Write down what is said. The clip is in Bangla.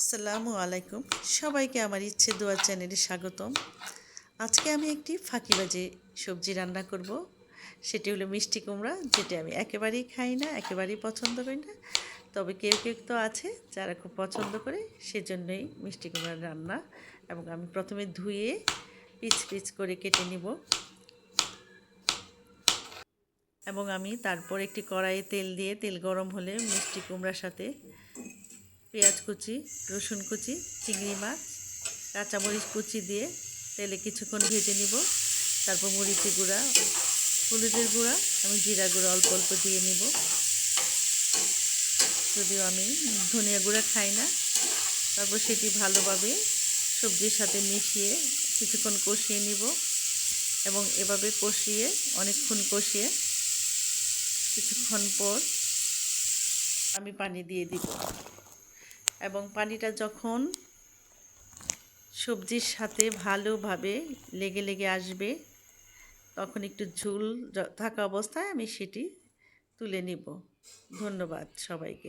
আসসালামু আলাইকুম। সবাইকে আমার ইচ্ছে দোয়ার চ্যানেলে স্বাগতম। আজকে আমি একটি ফাঁকিবাজি সবজি রান্না করব। সেটি হলো মিষ্টি কুমড়া, যেটি আমি একেবারেই খাই না, একেবারেই পছন্দ করি না। তবে কেউ কেউ তো আছে যারা খুব পছন্দ করে, সেজন্যই মিষ্টি কুমড়ার রান্না। এবং আমি প্রথমে ধুয়ে পিচ পিচ করে কেটে নিব। এবং আমি তারপর একটি কড়াইয়ে তেল দিয়ে, তেল গরম হলে মিষ্টি কুমড়ার সাথে পেঁয়াজ কুচি, রসুন কুচি, চিংড়ি মাছ, কাঁচামরিচ কুচি দিয়ে তেলে কিছুক্ষণ ভেজে নিব। তারপর মরিচি গুঁড়া, হলুদের গুঁড়া, আমি জিরা গুঁড়া অল্প অল্প দিয়ে নিব। যদিও আমি ধনিয়া গুঁড়া খাই না, তারপর সেটি ভালোভাবে সবজির সাথে মিশিয়ে কিছুক্ষণ কষিয়ে নিব এবং এভাবে কষিয়ে, অনেকক্ষণ কষিয়ে কিছুক্ষণ পর আমি পানি দিয়ে দিব। এবং পানিটা যখন সবজির সাথে ভালোভাবে লেগে লেগে আসবে, তখন একটু ঝুল থাকা অবস্থায় আমি সেটি তুলে নিব। ধন্যবাদ সবাইকে।